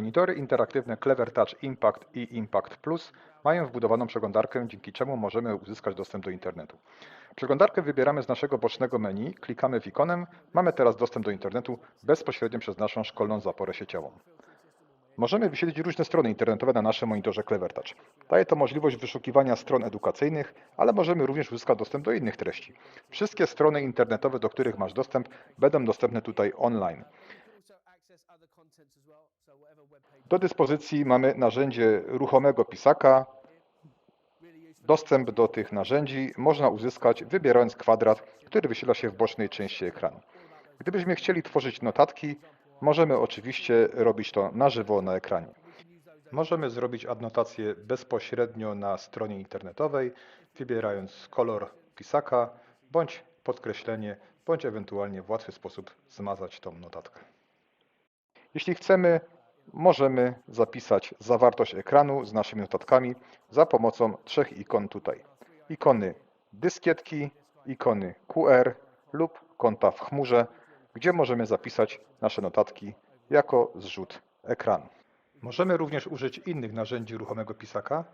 Monitory interaktywne Clever Touch Impact i Impact Plus mają wbudowaną przeglądarkę, dzięki czemu możemy uzyskać dostęp do internetu. Przeglądarkę wybieramy z naszego bocznego menu, klikamy w ikonem, mamy teraz dostęp do internetu bezpośrednio przez naszą szkolną zaporę sieciową. Możemy wyświetlić różne strony internetowe na naszym monitorze Clever Touch. Daje to możliwość wyszukiwania stron edukacyjnych, ale możemy również uzyskać dostęp do innych treści. Wszystkie strony internetowe, do których masz dostęp, będą dostępne tutaj online. Do dyspozycji mamy narzędzie ruchomego pisaka. Dostęp do tych narzędzi można uzyskać wybierając kwadrat, który wyświetla się w bocznej części ekranu. Gdybyśmy chcieli tworzyć notatki, możemy oczywiście robić to na żywo na ekranie. Możemy zrobić adnotację bezpośrednio na stronie internetowej, wybierając kolor pisaka, bądź podkreślenie, bądź ewentualnie w łatwy sposób zmazać tą notatkę. Jeśli chcemy, możemy zapisać zawartość ekranu z naszymi notatkami za pomocą trzech ikon tutaj. Ikony dyskietki, ikony QR lub konta w chmurze, gdzie możemy zapisać nasze notatki jako zrzut ekranu. Możemy również użyć innych narzędzi ruchomego pisaka.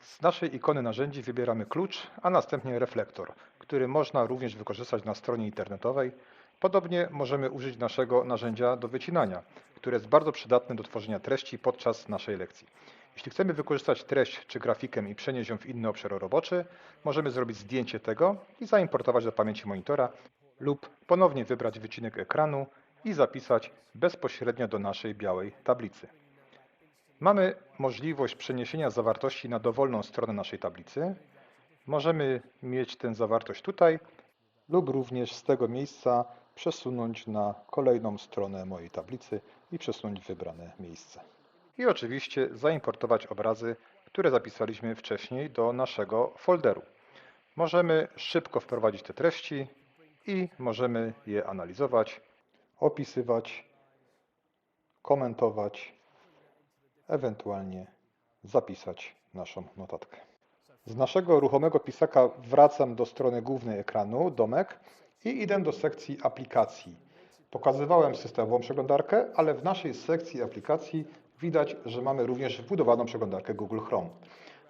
Z naszej ikony narzędzi wybieramy klucz, a następnie reflektor, który można również wykorzystać na stronie internetowej. Podobnie możemy użyć naszego narzędzia do wycinania, które jest bardzo przydatne do tworzenia treści podczas naszej lekcji. Jeśli chcemy wykorzystać treść czy grafikę i przenieść ją w inny obszar roboczy, możemy zrobić zdjęcie tego i zaimportować do pamięci monitora lub ponownie wybrać wycinek ekranu i zapisać bezpośrednio do naszej białej tablicy. Mamy możliwość przeniesienia zawartości na dowolną stronę naszej tablicy. Możemy mieć tę zawartość tutaj lub również z tego miejsca przesunąć na kolejną stronę mojej tablicy i przesunąć wybrane miejsce. I oczywiście zaimportować obrazy, które zapisaliśmy wcześniej do naszego folderu. Możemy szybko wprowadzić te treści i możemy je analizować, opisywać, komentować, ewentualnie zapisać naszą notatkę. Z naszego ruchomego pisaka wracam do strony głównej ekranu, domek, i idę do sekcji aplikacji. Pokazywałem systemową przeglądarkę, ale w naszej sekcji aplikacji widać, że mamy również wbudowaną przeglądarkę Google Chrome.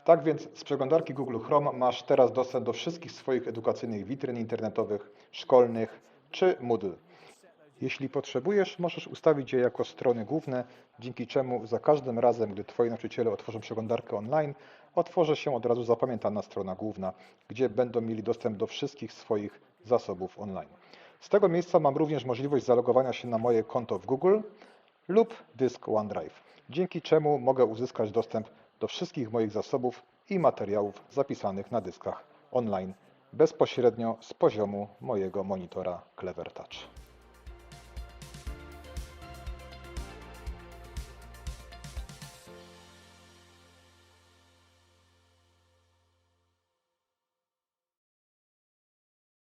Tak więc z przeglądarki Google Chrome masz teraz dostęp do wszystkich swoich edukacyjnych witryn internetowych, szkolnych czy Moodle. Jeśli potrzebujesz, możesz ustawić je jako strony główne, dzięki czemu za każdym razem, gdy Twoi nauczyciele otworzą przeglądarkę online, otworzy się od razu zapamiętana strona główna, gdzie będą mieli dostęp do wszystkich swoich zasobów online. Z tego miejsca mam również możliwość zalogowania się na moje konto w Google lub dysk OneDrive, dzięki czemu mogę uzyskać dostęp do wszystkich moich zasobów i materiałów zapisanych na dyskach online bezpośrednio z poziomu mojego monitora Clever Touch.